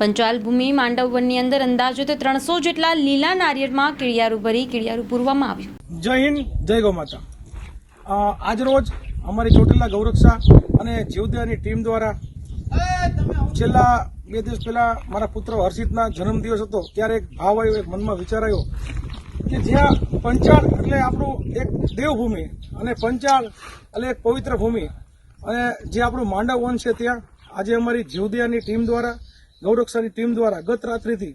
પંચાલ ભૂમિ માંડવ વનની અંદર અંદાજે તો ત્રણસો જેટલા લીલા નારિયેળમાં કીડિયારું ભરી કીડિયારું પૂરવામાં આવ્યું. જય હિન્દ, જય ગૌ માતા. આજરોજ અમારી ચોટીલા ગૌરક્ષા અને જીવદયાની ટીમ દ્વારા છેલ્લા બે દિવસ પહેલા મારા પુત્ર હર્ષિતના જન્મદિવસ હતો, ત્યારે એક ભાવ આવ્યો, એક મનમાં વિચાર આવ્યો કે જ્યાં પંચાળ એટલે આપણું એક દેવભૂમિ અને પંચાળ એટલે એક પવિત્ર ભૂમિ. અને જે આપણું માંડવ વન છે ત્યાં, આજે અમારી જીવદયાની ટીમ દ્વારા ગૌરક્ષાની ટીમ દ્વારા ગત રાત્રિથી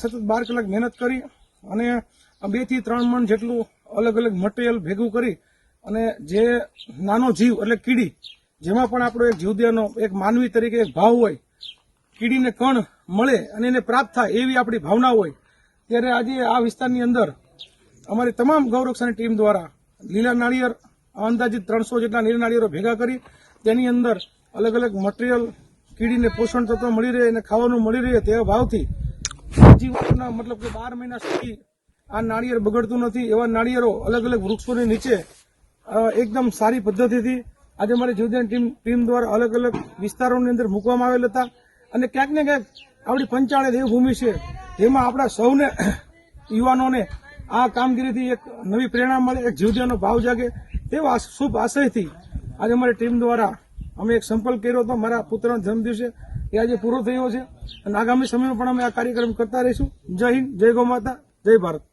સતત બાર કલાક મહેનત કરી અને બેથી ત્રણ મણ જેટલું અલગ અલગ મટીરિયલ ભેગું કરી અને જે નાનો જીવ એટલે કીડી, જેમાં પણ આપણો એક જીવદયાનો એક માનવી તરીકે એક ભાવ હોય, કીડીને કણ મળે અને એને પ્રાપ્ત થાય એવી આપણી ભાવના હોય, ત્યારે આજે આ વિસ્તારની અંદર અમારી તમામ ગૌરક્ષાની ટીમ દ્વારા લીલા નાળિયેર, અંદાજિત ત્રણસો જેટલા નીલા નાળિયેરો ભેગા કરી, તેની અંદર અલગ અલગ મટીરિયલ કીડીને પોષણ તત્વ મળી રહે અને ખાવાનું મળી રહે તેવા ભાવથી જીવનના મતલબ કે બાર મહિના સુધી આ નાળિયેર બગડતું નથી. એવા નાળિયેરો અલગ અલગ વૃક્ષોની નીચે એકદમ સારી પદ્ધતિથી આજે મારી જીવદાન ટીમ ટીમ દ્વારા અલગ અલગ વિસ્તારોની અંદર મૂકવામાં આવેલ હતા. અને ક્યાંક ને ક્યાંક આપણી પંચાળે દેવભૂમિ છે. જેમાં આપણા સૌને યુવાનોને આ કામગીરીથી એક નવી પ્રેરણા મળે, એક જીવદાનનો ભાવ જાગે તેવા શુભ આશયથી આજે અમારી ટીમ દ્વારા અમે એક સંપર્ક કર્યો હતો, મારા પુત્રના જન્મદિવસે એ આજે પૂરો થયો છે. અને આગામી સમયમાં પણ અમે આ કાર્યક્રમ કરતા રહીશું. જય હિન્દ, જય ગૌ માતા, જય ભારત.